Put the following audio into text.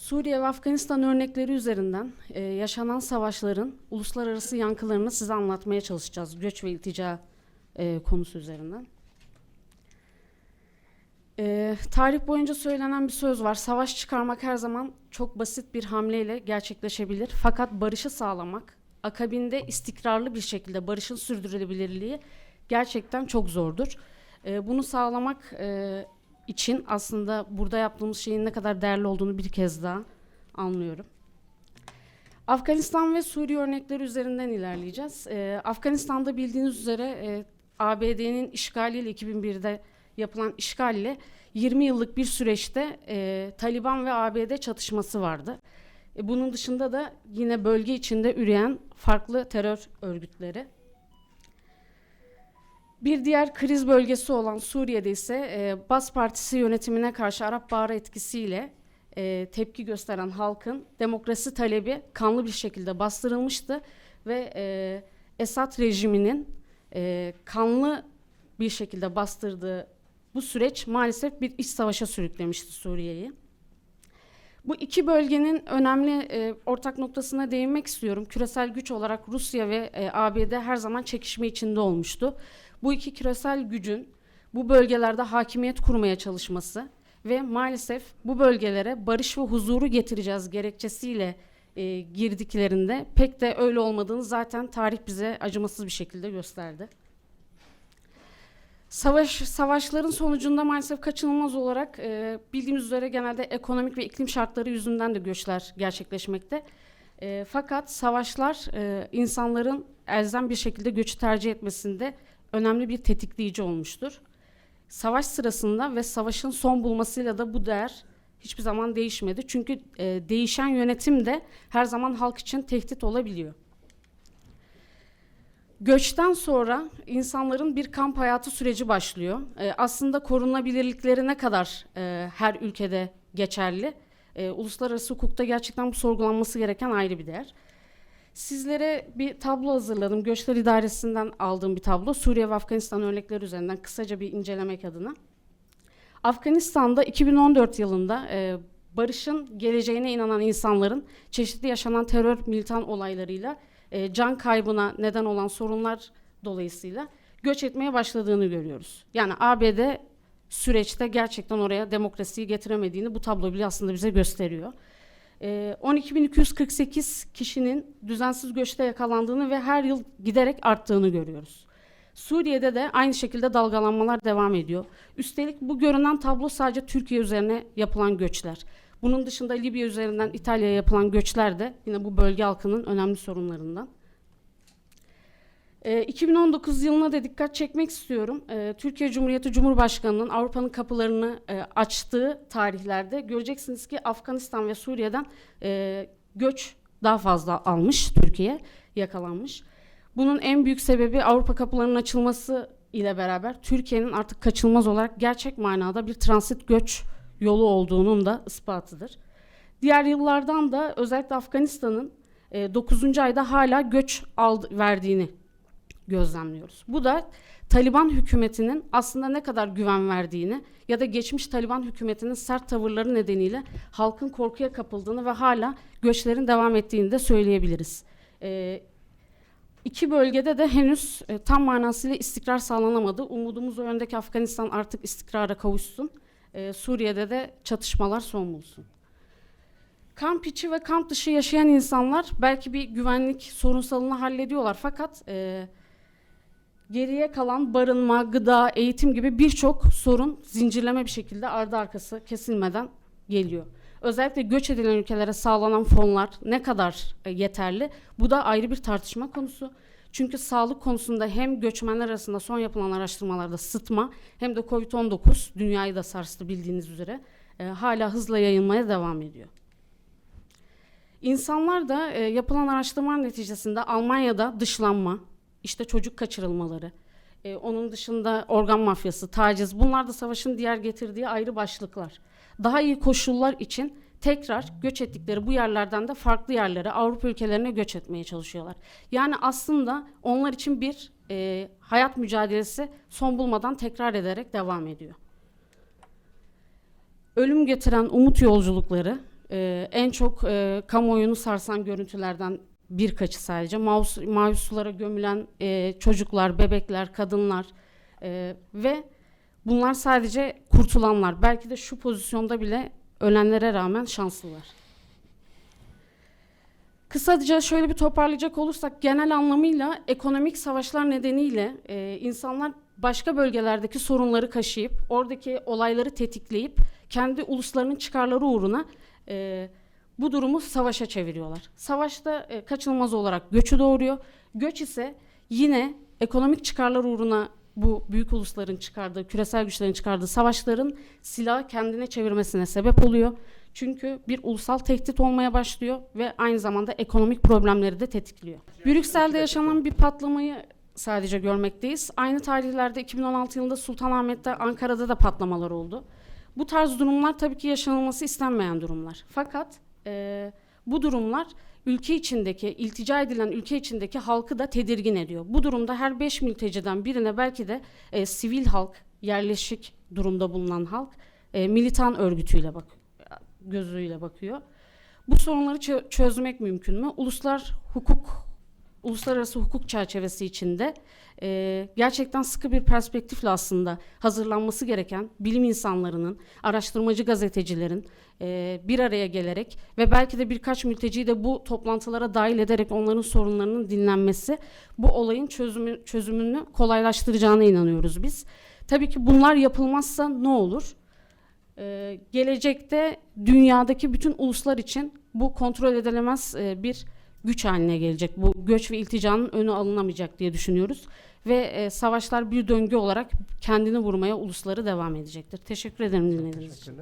Suriye ve Afganistan örnekleri üzerinden e, yaşanan savaşların uluslararası yankılarını size anlatmaya çalışacağız. Göç ve iltica e, konusu üzerinden. E, tarih boyunca söylenen bir söz var. Savaş çıkarmak her zaman çok basit bir hamleyle gerçekleşebilir. Fakat barışı sağlamak, akabinde istikrarlı bir şekilde barışın sürdürülebilirliği gerçekten çok zordur. E, bunu sağlamak e, için aslında burada yaptığımız şeyin ne kadar değerli olduğunu bir kez daha anlıyorum. Afganistan ve Suriye örnekleri üzerinden ilerleyeceğiz. Ee, Afganistan'da bildiğiniz üzere e, ABD'nin işgaliyle 2001'de yapılan işgalle 20 yıllık bir süreçte e, Taliban ve ABD çatışması vardı. E, bunun dışında da yine bölge içinde üreyen farklı terör örgütleri. Bir diğer kriz bölgesi olan Suriye'de ise e, Bas Partisi yönetimine karşı Arap Baharı etkisiyle e, tepki gösteren halkın demokrasi talebi kanlı bir şekilde bastırılmıştı ve e, Esad rejiminin e, kanlı bir şekilde bastırdığı bu süreç maalesef bir iç savaşa sürüklemişti Suriye'yi. Bu iki bölgenin önemli e, ortak noktasına değinmek istiyorum. Küresel güç olarak Rusya ve e, ABD her zaman çekişme içinde olmuştu. Bu iki küresel gücün bu bölgelerde hakimiyet kurmaya çalışması ve maalesef bu bölgelere barış ve huzuru getireceğiz gerekçesiyle e, girdiklerinde pek de öyle olmadığını zaten tarih bize acımasız bir şekilde gösterdi. Savaş savaşların sonucunda maalesef kaçınılmaz olarak e, bildiğimiz üzere genelde ekonomik ve iklim şartları yüzünden de göçler gerçekleşmekte. E, fakat savaşlar e, insanların elzem bir şekilde göçü tercih etmesinde önemli bir tetikleyici olmuştur. Savaş sırasında ve savaşın son bulmasıyla da bu değer hiçbir zaman değişmedi. Çünkü e, değişen yönetim de her zaman halk için tehdit olabiliyor. Göçten sonra insanların bir kamp hayatı süreci başlıyor. E, aslında korunabilirlikleri ne kadar e, her ülkede geçerli. E, uluslararası hukukta gerçekten bu sorgulanması gereken ayrı bir değer. Sizlere bir tablo hazırladım. Göçler İdaresi'nden aldığım bir tablo. Suriye ve Afganistan örnekleri üzerinden kısaca bir incelemek adına. Afganistan'da 2014 yılında e, barışın geleceğine inanan insanların çeşitli yaşanan terör militan olaylarıyla e, can kaybına neden olan sorunlar dolayısıyla göç etmeye başladığını görüyoruz. Yani ABD süreçte gerçekten oraya demokrasiyi getiremediğini bu tablo bile aslında bize gösteriyor. E, 12.248 kişinin düzensiz göçte yakalandığını ve her yıl giderek arttığını görüyoruz. Suriye'de de aynı şekilde dalgalanmalar devam ediyor. Üstelik bu görünen tablo sadece Türkiye üzerine yapılan göçler. Bunun dışında Libya üzerinden İtalya'ya yapılan göçler de yine bu bölge halkının önemli sorunlarından. E, 2019 yılına da dikkat çekmek istiyorum. E, Türkiye Cumhuriyeti Cumhurbaşkanı'nın Avrupa'nın kapılarını e, açtığı tarihlerde göreceksiniz ki Afganistan ve Suriye'den e, göç daha fazla almış Türkiye, yakalanmış. Bunun en büyük sebebi Avrupa kapılarının açılması ile beraber Türkiye'nin artık kaçınılmaz olarak gerçek manada bir transit göç yolu olduğunun da ispatıdır. Diğer yıllardan da özellikle Afganistan'ın e, 9. ayda hala göç aldı, verdiğini gözlemliyoruz. Bu da Taliban hükümetinin aslında ne kadar güven verdiğini ya da geçmiş Taliban hükümetinin sert tavırları nedeniyle halkın korkuya kapıldığını ve hala göçlerin devam ettiğini de söyleyebiliriz. E, İki bölgede de henüz e, tam manasıyla istikrar sağlanamadı. Umudumuz o yöndeki Afganistan artık istikrara kavuşsun. E, Suriye'de de çatışmalar son bulsun. Kamp içi ve kamp dışı yaşayan insanlar belki bir güvenlik sorunsalını hallediyorlar fakat e, geriye kalan barınma, gıda, eğitim gibi birçok sorun zincirleme bir şekilde ardı arkası kesilmeden geliyor. Özellikle göç edilen ülkelere sağlanan fonlar ne kadar e, yeterli? Bu da ayrı bir tartışma konusu. Çünkü sağlık konusunda hem göçmenler arasında son yapılan araştırmalarda sıtma hem de Covid-19 dünyayı da sarstı bildiğiniz üzere e, hala hızla yayılmaya devam ediyor. İnsanlar da e, yapılan araştırmalar neticesinde Almanya'da dışlanma, işte çocuk kaçırılmaları, e, onun dışında organ mafyası, taciz bunlar da savaşın diğer getirdiği ayrı başlıklar. Daha iyi koşullar için tekrar göç ettikleri bu yerlerden de farklı yerlere, Avrupa ülkelerine göç etmeye çalışıyorlar. Yani aslında onlar için bir e, hayat mücadelesi son bulmadan tekrar ederek devam ediyor. Ölüm getiren umut yolculukları e, en çok e, kamuoyunu sarsan görüntülerden birkaçı sadece. Mavi, mavi gömülen e, çocuklar, bebekler, kadınlar e, ve bunlar sadece kurtulanlar. Belki de şu pozisyonda bile ölenlere rağmen şanslılar. Kısaca şöyle bir toparlayacak olursak genel anlamıyla ekonomik savaşlar nedeniyle e, insanlar başka bölgelerdeki sorunları kaşıyıp oradaki olayları tetikleyip kendi uluslarının çıkarları uğruna e, bu durumu savaşa çeviriyorlar. Savaşta e, kaçınılmaz olarak göçü doğuruyor. Göç ise yine ekonomik çıkarlar uğruna bu büyük ulusların çıkardığı, küresel güçlerin çıkardığı savaşların silahı kendine çevirmesine sebep oluyor. Çünkü bir ulusal tehdit olmaya başlıyor ve aynı zamanda ekonomik problemleri de tetikliyor. Brüksel'de yaşanan bir patlamayı sadece görmekteyiz. Aynı tarihlerde 2016 yılında Sultanahmet'te, Ankara'da da patlamalar oldu. Bu tarz durumlar tabii ki yaşanılması istenmeyen durumlar. Fakat e, bu durumlar ülke içindeki, iltica edilen ülke içindeki halkı da tedirgin ediyor. Bu durumda her beş mülteciden birine belki de e, sivil halk, yerleşik durumda bulunan halk, e, militan örgütüyle bak gözüyle bakıyor. Bu sorunları çö- çözmek mümkün mü? Uluslar hukuk, uluslararası hukuk çerçevesi içinde e, gerçekten sıkı bir perspektifle aslında hazırlanması gereken bilim insanlarının, araştırmacı gazetecilerin e, bir araya gelerek ve belki de birkaç mülteciyi de bu toplantılara dahil ederek onların sorunlarının dinlenmesi bu olayın çözümü, çözümünü kolaylaştıracağına inanıyoruz biz. Tabii ki bunlar yapılmazsa ne olur? Ee, gelecekte dünyadaki bütün uluslar için bu kontrol edilemez e, bir güç haline gelecek. Bu göç ve ilticanın önü alınamayacak diye düşünüyoruz. Ve e, savaşlar bir döngü olarak kendini vurmaya ulusları devam edecektir. Teşekkür ederim dinlediğiniz için.